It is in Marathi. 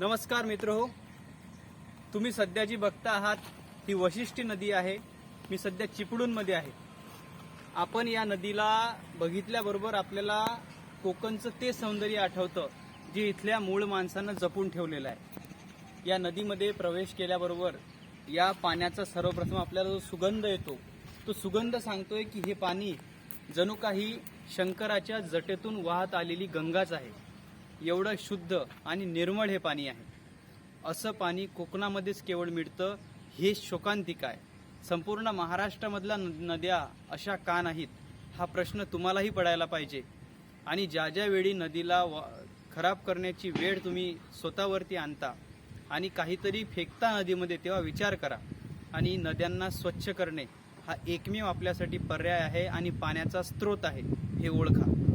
नमस्कार मित्र. हो तुम्ही सध्या जी बघता आहात ती वशिष्ठी नदी आहे. मी सध्या चिपळूणमध्ये आहे. आपण या नदीला बघितल्याबरोबर आपल्याला कोकणचं ते सौंदर्य आठवतं जे इथल्या मूळ माणसानं जपून ठेवलेलं आहे. या नदीमध्ये प्रवेश केल्याबरोबर या पाण्याचा सर्वप्रथम आपल्याला जो सुगंध येतो तो सुगंध सांगतोय की हे पाणी जणू काही शंकराच्या जटेतून वाहत आलेली गंगाच आहे. एवढं शुद्ध आणि निर्मळ हे पाणी आहे. असं पाणी कोकणामध्येच केवळ मिळतं हे शोकांतिक आहे. संपूर्ण महाराष्ट्रामधल्या न- नद्या अशा का नाहीत हा प्रश्न तुम्हालाही पडायला पाहिजे. आणि ज्या ज्या वेळी नदीला खराब करण्याची वेळ तुम्ही स्वतःवरती आणता आणि काहीतरी फेकता नदीमध्ये तेव्हा विचार करा. आणि नद्यांना स्वच्छ करणे हा एकमेव आपल्यासाठी पर्याय आहे आणि पाण्याचा स्रोत आहे हे ओळखा.